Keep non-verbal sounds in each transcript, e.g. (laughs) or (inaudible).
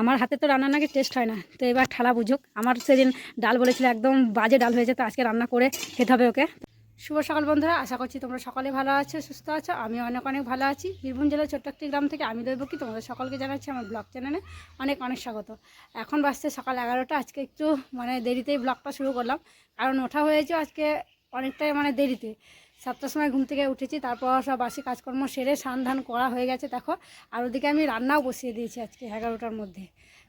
আমার হাতে তো রান্না নাকি টেস্ট হয় না। তো এবার ঠালা বুঝুক। আমার সেদিন ডাল বলেছিল, একদম বাজে ডাল হয়েছে, তো আজকে রান্না করে খেতে হবে ওকে। শুভ সকাল বন্ধুরা, আশা করছি তোমরা সকলে ভালো আছো, সুস্থ আছো। আমি অনেক অনেক ভালো আছি। বীরভূম জেলার ছোট্ট একটি গ্রাম থেকে আমি দৈব কি তোমাদের সকলকে জানাচ্ছি আমার ব্লগ চ্যানেলে অনেক অনেক স্বাগত। এখন বাজছে সকাল এগারোটা, আজকে একটু মানে দেরিতেই ব্লগটা শুরু করলাম। কারণ ওঠা হয়েছে আজকে অনেকটাই মানে দেরিতে। সাতটার সময় ঘুম থেকে উঠেছি, তারপর সব বাসি কাজকর্ম সেরে স্নান ধান করা হয়ে গেছে, দেখো। আর ওদিকে আমি রান্নাও বসিয়ে দিয়েছি আজকে এগারোটার মধ্যে।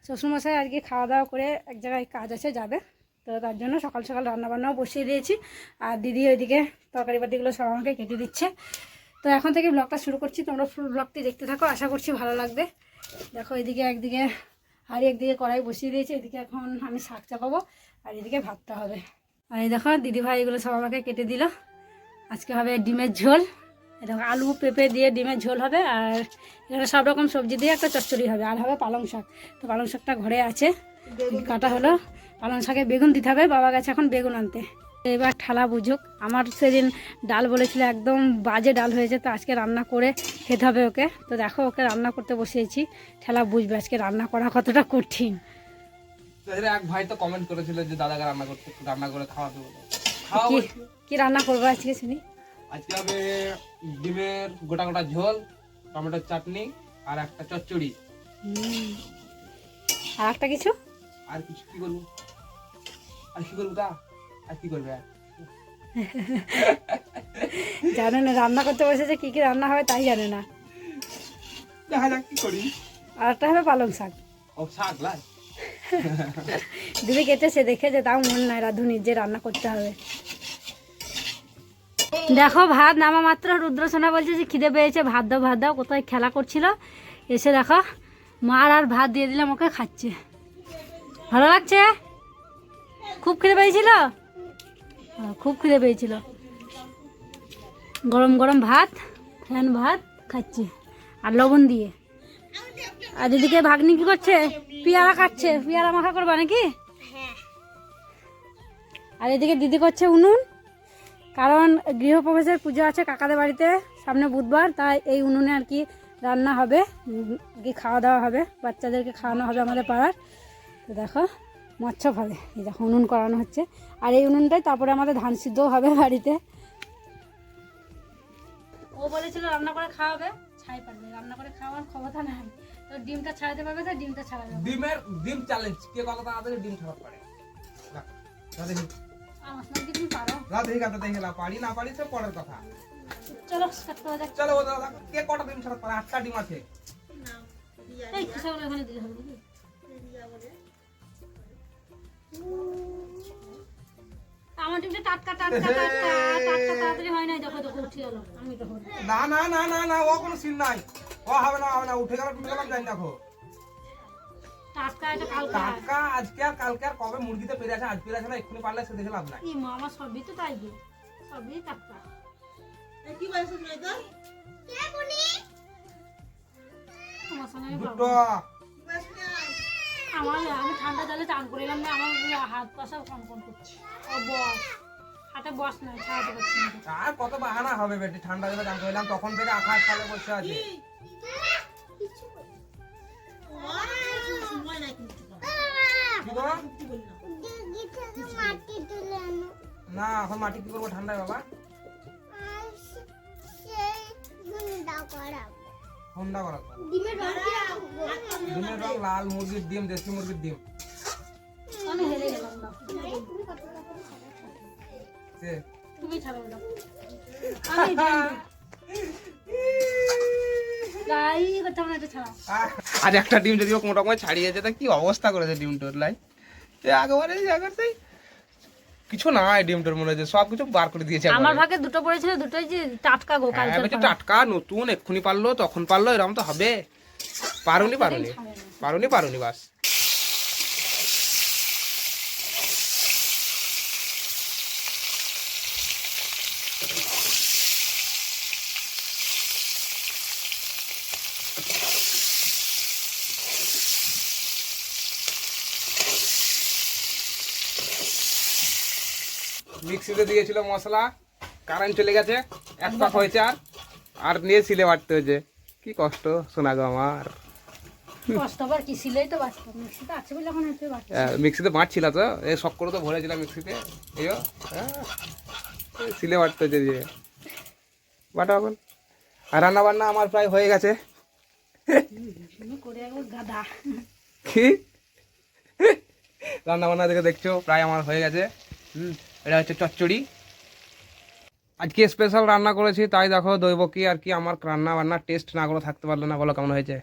শ্বশুরমশাই আজকে খাওয়া দাওয়া করে এক জায়গায় কাজ আছে যাবে, তো তার জন্য সকাল সকাল রান্নাবান্নাও বসিয়ে দিয়েছি। আর দিদি ওইদিকে তরকারি বাটিগুলো সব আমাকে কেটে দিচ্ছে। তো এখন থেকে ব্লগটা শুরু করছি, তোমরা ফুল ব্লগটি দেখতে থাকো, আশা করছি ভালো লাগবে। দেখো এদিকে একদিকে আর একদিকে কড়াই বসিয়ে দিয়েছি, এদিকে এখন আমি শাক চাপাবো, আর এদিকে ভাতটা হবে। আর এই দেখো দিদি ভাই এগুলো সব আমাকে কেটে দিল। আজকে হবে ডিমের ঝোল। দেখো আলু পেঁপে দিয়ে ডিমের ঝোল হবে আর এখানে সব রকম সবজি দিয়ে একটা চচ্চড়ি হবে আর হবে পালং শাক। তো পালং শাকটা ঘরে আছে। কাটা হলো। পালং শাকে বেগুন দিতে হবে। বাবা গেছে এখন বেগুন আনতে। এবার ঠালা বুঝুক। আমার সেদিন ডাল বলেছিল একদম বাজে ডাল হয়েছে তো আজকে রান্না করে খেতে হবে ওকে। তো দেখো ওকে রান্না করতে বসিয়েছি। ঠেলা বুঝবে আজকে রান্না করা কতটা কঠিন। এক ভাই তো কমেন্ট করেছিল যে দাদাকে রান্না করতে রান্না করে খাওয়া দেবো খাওয়া কি রান্না করব আজকে শুনি? আজকে হবে ডিমের গোটা গোটা ঝোল টমেটোর চাটনি আর একটা চচ্চড়ি। আর একটা কিছু? আর কিছু কি করব? আর কি করব তা আর কি করবে? জানে না রান্না করতে বসেছে কি কি রান্না হবে তাই জানে না। দেখা যাক কি করি। আর একটা হবে পালং শাক। ও শাক লাই দিদি কেটেছে দেখে যে তাও মন নাই রাধুনির যে রান্না করতে হবে। দেখো ভাত নামা মাত্র রুদ্রসোনা বলছে যে খিদে পেয়েছে ভাত দাও ভাত দাও কোথায় খেলা করছিল? এসে দেখো মার আর ভাত দিয়ে দিলাম ওকে খাচ্ছে। ভালো লাগছে? খুব খিদে পেয়েছিল? হ্যাঁ, খুব খিদে পেয়েছিল। গরম গরম ভাত ফ্যান ভাত খাচ্ছে। আর লবণ দিয়ে। আর দিদিকে ভাগ্নি কি করছে? পেয়ারা কাটছে পেয়ারা মাখা করবা নাকি? আর এদিকে দিদি করছে উনুন। কারণ গৃহপ্রবেশের পুজো আছে কাকাদের বাড়িতে সামনে বুধবার তাই এই উনুনে আর কি রান্না হবে কি খাওয়া দাওয়া হবে বাচ্চাদেরকে খাওয়ানো হবে আমাদের পাড়ার। তো দেখো মচ্ছপ হবে এই দেখো উনুন করানো হচ্ছে। আর এই উনুনটাই তারপরে আমাদের ধান সিদ্ধও হবে বাড়িতে। ও বলেছিল রান্না করে খাওয়াবে ছাই পারবে রান্না করে খাওয়ার ক্ষমতা নাই। তো ডিমটা ছাড়াতে পারবে তো ডিমটা ছাড়াবে। ডিমের ডিম চ্যালেঞ্জ কে কত তাড়াতাড়ি ডিম ছাড়া পারে? আমার সঙ্গে তুমি পারো দেখি না পারি না পারি সে পরের কথা। চলো স্টার্ট করা যাক। চলো কে কটা ডিম ছাড়া পারে আটটা ডিম আছে। এই খোসাগুলো এখানে দিতে হবে আমার ডিমটা টাটকা টাটকা টাটকা টাটকা তাড়াতাড়ি হয় নাই দেখো দেখো উঠে গেল আমি দেখো। না না না না না ও কোনো সিন নাই। ও হবে না হবে না উঠে গেল উঠে গেলাম জানি দেখো। টাটকা এটা কালকা টাটকা আজকে আর কালকে আর কবে? মুরগিতে পেরে আছে আজ পেরে আছে না এক্ষুনি পারলে সে দেখে লাভ নাই। এই মা আমার সবই তো তাই গো। সবই টাটকা। আমার সঙ্গে আমি পারব দুটো আমার আমি ঠান্ডা জলে চান করে এলাম না আমার হাত পা সব করছে। ও বস। হাতে বস না ছাড়াতে পারছি না। আর কত বাহানা হবে বেটি ঠান্ডা জলে দাম করলাম তখন থেকে আকাশ সালে বসে আছে। না এখন মাটি কি করব? ঠান্ডায় বাবা। ঠান্ডা করা ডিমের রং লাল মুরগির ডিম দেশি মুরগির ডিম। আমি হেরে গেলাম না। তুমি ছাড়ো আমি আজ একটা ডিম যদি ও মোটামুটি ছাড়িয়েছে তা কি অবস্থা করেছে ডিমটোর লাই এ আগেবারে জায়গাতেই কিছু না ডিমটার মনে হয় সব কিছু বার করে দিয়েছে আমার। ভাগে দুটো পড়েছিল দুটোই যে টাটকা গোকাল হ্যাঁ, টাটকা নতুন এক্ষুনি পারল তখন পারল এরকম তো হবে। পারুনি পারুনি। পারুনি পারুনি বাস। মিক্সিতে দিয়েছিল মশলা কারেন্ট চলে গেছে এক পাক হয়েছে আর আর নিয়ে সিলে বাটতে হয়েছে। কি কষ্ট শোনা গো আমার। মিক্সিতে হ্যাঁ, বাঁটছিল তো এই শখ করে তো ভরেছিলাম মিক্সিতে। এই হ্যাঁ, সিলে বাটতে হচ্ছে দিয়ে। বাটা এখন। আর রান্না বান্না আমার প্রায় হয়ে গেছে। কি? রান্না বান্না দেখে দেখছ প্রায় আমার হয়ে গেছে। হুম। এটা হচ্ছে চচ্চড়ি। আজকে স্পেশাল রান্না করেছি তাই দেখো দইব কি আর কি আমার রান্না বান্নার টেস্ট না করে থাকতে পারল না বলো কেমন হয়েছে?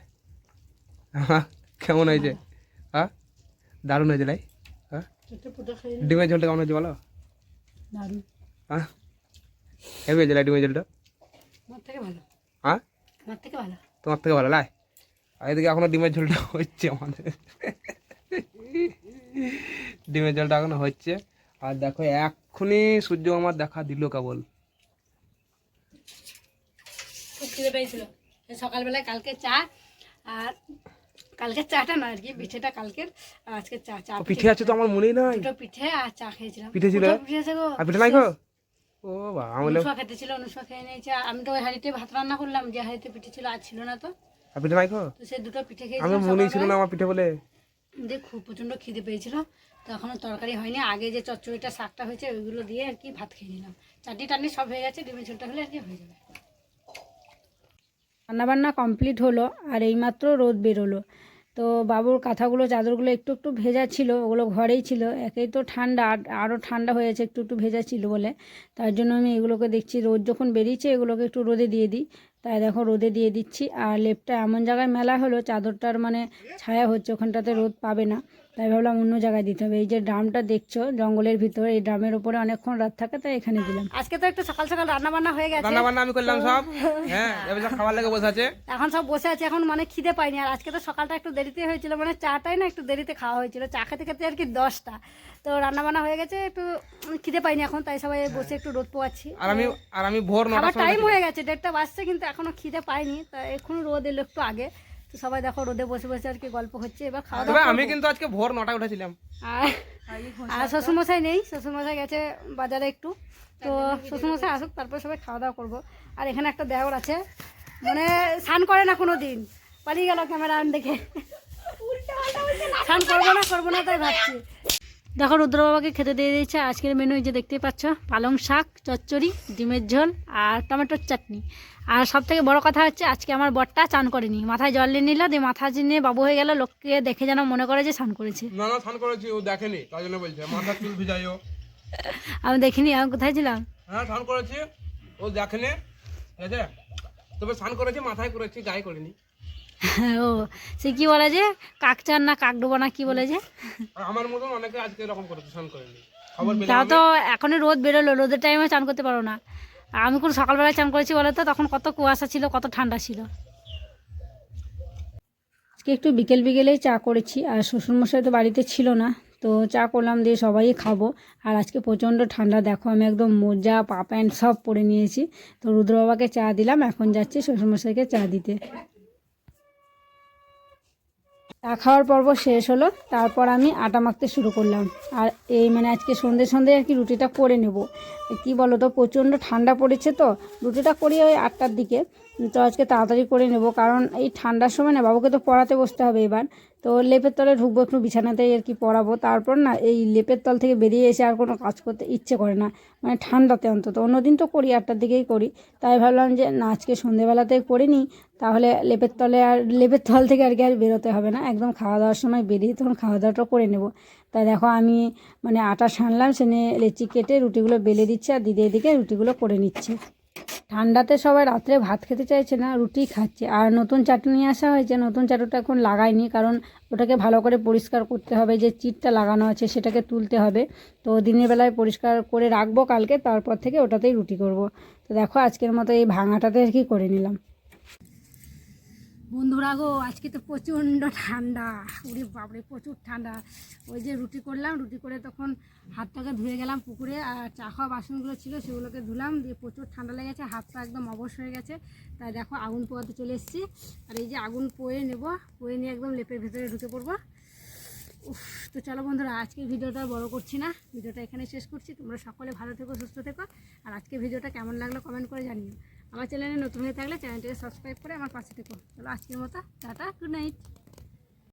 হ্যাঁ, কেমন হয়েছে? হ্যাঁ দারুণ হয়েছে তাই হ্যাঁ ডিমের ঝোলটা কেমন হয়েছে বলো? হ্যাঁ হেভি হয়েছে ডিমের ঝোলটা? হ্যাঁ? তোমার থেকে ভালো লাই? আর এদিকে এখনও ডিমের ঝোলটা হচ্ছে আমাদের। ডিমের ঝোলটা এখনও হচ্ছে। আর দেখো এক্ষুনি সূর্য আমার দেখা দিল কেবল। খুব খিদে পেয়েছিল সকালবেলায় কালকে চা আর কালকে চাটা না আর কি পিঠেটা কালকের আজকে চা চা পিঠে আছে তো আমার মনেই নাই। দুটো পিঠে আর চা খেয়েছিলাম। পিঠে ছিল? পিঠে আছে গো। আর পিঠে নাই গো? ও বা আমি বললাম, অনুষ্কা খেতে ছিল খেয়ে নিয়েছে। আমি তো ওই হাঁড়িতে ভাত রান্না করলাম যে হাঁড়িতে পিঠে ছিল আর ছিল না তো। আর পিঠে নাই গো? তো সে দুটো পিঠে আমি খেয়েছিলাম মনেই ছিল না আমার পিঠে বলে। দিয়ে খুব প্রচণ্ড খিদে পেয়েছিল, তো এখনও তরকারি হয়নি। আগে যে চচ্চড়িটা, শাকটা হয়েছে, ওইগুলো দিয়ে আর কি ভাত খেয়ে নিলাম। চাটনি টাটনি সব হয়ে গেছে, ডিমের ঝোলটা হলে আর কি হয়ে যাবে। রান্নাবান্না কমপ্লিট হলো, আর এইমাত্র রোদ বেরোলো। তো বাবুর কাঁথাগুলো, চাদরগুলো একটু একটু ভেজা ছিল, ওগুলো ঘরেই ছিল। একেই তো ঠান্ডা, আর- আরও ঠান্ডা হয়েছে, একটু একটু ভেজা ছিল বলে। তার জন্য আমি এগুলোকে দেখছি। রোদ যখন বেরিয়েছে, এগুলোকে একটু রোদে দিয়ে দিই। তাই দেখো রোদে দিয়ে দিচ্ছি। আর লেপটা এমন জায়গায় মেলা হলো, চাদরটার মানে ছায়া হচ্ছে, ওখানটাতে রোদ পাবে না। তাই ভাবলাম অন্য জায়গায় দিতে হবে। এই যে ড্রামটা দেখছ জঙ্গলের ভিতরে এই ড্রামের উপরে অনেকক্ষণ রাত থাকে তাই এখানে দিলাম। আজকে তো একটু সকাল সকাল রান্না বান্না হয়ে গেছে। রান্না বান্না আমি করলাম সব। (laughs) হ্যাঁ এবার সব খাবার লেগে বসে আছে। এখন সব বসে আছে এখন মানে খিদে পাইনি। আর আজকে তো সকালটা একটু দেরিতে হয়েছিল মানে চাটাই না একটু দেরিতে খাওয়া হয়েছিল। চা খেতে খেতে আর কি দশটা। তো রান্না বান্না হয়ে গেছে একটু খিদে পাইনি এখন তাই সবাই বসে একটু রোদ পোয়াচ্ছি। আর আমি আর আমি ভোর সময় টাইম হয়ে গেছে দেড়টা বাজছে কিন্তু এখনও খিদে পাইনি। তা এখন রোদ এলো একটু আগে। তো সবাই দেখো রোদে বসে বসে আর কি গল্প হচ্ছে এবার খাওয়া দাওয়া আমি কিন্তু আজকে ভোর নটা উঠেছিলাম। আর শ্বশুরমশাই নেই শ্বশুরমশাই গেছে বাজারে একটু। তো শ্বশুরমশাই আসুক তারপর সবাই খাওয়া দাওয়া করব। আর এখানে একটা দেওর আছে মানে স্নান করে না কোনো দিন পালিয়ে গেল ক্যামেরা আন দেখে। স্নান করব না করব না তাই ভাবছি। দেখো রুদ্র বাবাকে খেতে দিয়ে দিয়েছে আজকের মেনু এই যে দেখতেই পাচ্ছ পালং শাক চচ্চড়ি ডিমের ঝোল আর টমেটোর চাটনি। আর সব থেকে বড় কথা হচ্ছে আজকে আমার বরটা চান করেনি। মাথায় জল নিয়ে নিল দিয়ে মাথা নিয়ে বাবু হয়ে গেল লোককে দেখে যেন মনে করে যে স্নান করেছে। না না স্নান করেছি ও দেখেনি তাই জন্য বলছে মাথা চুল ভিজাইও আমি দেখিনি আমি কোথায় ছিলাম? হ্যাঁ স্নান করেছি ও দেখেনি ঠিক আছে? তবে স্নান করেছি মাথায় করেছি গায়ে করিনি। (laughs) ও সে কি বলে যে কাক চান না কাক ডোবা না কি বলে যে? আমার মতন অনেকে আজকে এরকম করেছে স্নান করেনি। তাও তো এখনই রোদ বেরোলো রোদের টাইমে চান করতে পারো না। আমি কোন সকালবেলায় চান করেছি বলে তো তখন কত কুয়াশা ছিল কত ঠান্ডা ছিল। আজকে একটু বিকেল বিকেলেই চা করেছি আর শ্বশুরমশাই তো বাড়িতে ছিল না তো চা করলাম দিয়ে সবাই খাব। আর আজকে প্রচণ্ড ঠান্ডা দেখো আমি একদম মোজা পা প্যান্ট সব পরে নিয়েছি। তো রুদ্র বাবাকে চা দিলাম এখন যাচ্ছি শ্বশুরমশাইকে চা দিতে। চা খাওয়ার পর্ব শেষ হলো, তারপর আমি আটা মাখতে শুরু করলাম। আর এই মানে আজকে সন্ধে সন্ধে আর কি রুটিটা করে নেব। কি বলো তো প্রচণ্ড ঠান্ডা পড়েছে তো, রুটিটা করি ওই আটটার দিকে। তো আজকে তাড়াতাড়ি করে নেব, কারণ এই ঠান্ডার সময় না বাবুকে তো পড়াতে বসতে হবে এবার। তো লেপের তলে ঢুকবো, একটু বিছানাতেই আর কি পড়াবো। তারপর না এই লেপের তল থেকে বেরিয়ে এসে আর কোনো কাজ করতে ইচ্ছে করে না মানে ঠান্ডাতে অন্তত। অন্যদিন তো করি, আটটার দিকেই করি। তাই ভাবলাম যে না, আজকে সন্ধেবেলাতে করে নিই, তাহলে লেপের তলে আর, লেপের তল থেকে আর কি আর বেরোতে হবে না। একদম খাওয়া দাওয়ার সময় বেরিয়ে তখন খাওয়া দাওয়াটা করে নেব। তাই দেখো আমি মানে আটা সানলাম, সেনে লেচি কেটে রুটিগুলো বেলে দিচ্ছি, আর দিদি এদিকে রুটিগুলো করে নিচ্ছে। ঠান্ডাতে সবাই রাত্রে ভাত খেতে চাইছে না, রুটি খাচ্ছে। আর নতুন চাটু নিয়ে আসা হয়েছে, নতুন চাটুটা এখন লাগাইনি, কারণ ওটাকে ভালো করে পরিষ্কার করতে হবে, যে চিটটা লাগানো আছে সেটাকে তুলতে হবে। তো দিনের বেলায় পরিষ্কার করে রাখব কালকে, তারপর থেকে ওটাতেই রুটি করব। তো দেখো আজকের মতো এই ভাঙাটাতে আর কি করে নিলাম। বন্ধুরা গো, আজকে তো প্রচণ্ড ঠান্ডা। উড়ি বাপরে, প্রচুর ঠান্ডা। ওই যে রুটি করলাম, রুটি করে তখন হাতটাকে ধুয়ে গেলাম পুকুরে, আর চা খাওয়া বাসনগুলো ছিল সেগুলোকে ধুলাম, দিয়ে প্রচুর ঠান্ডা লেগেছে হাতটা একদম অবশ হয়ে গেছে। তাই দেখো, আগুন পোয়াতে চলে এসেছি। আর এই যে আগুন পোয়ে নেব, পোয়ে নিয়ে একদম লেপের ভেতরে ঢুকে পড়ব। উফ, তো চলো বন্ধুরা, আজকে ভিডিওটা বড় করছি না। ভিডিওটা এখানে শেষ করছি। তোমরা সকলে ভালো থেকো, সুস্থ থেকো। আর আজকে ভিডিওটা কেমন লাগল কমেন্ট করে জানিও। আমার চ্যানেলে নতুন হয়ে থাকলে চ্যানেলটিকে সাবস্ক্রাইব করে আমার পাশে থেকো। তাহলে আজকের মতো, টাটা গুড নাইট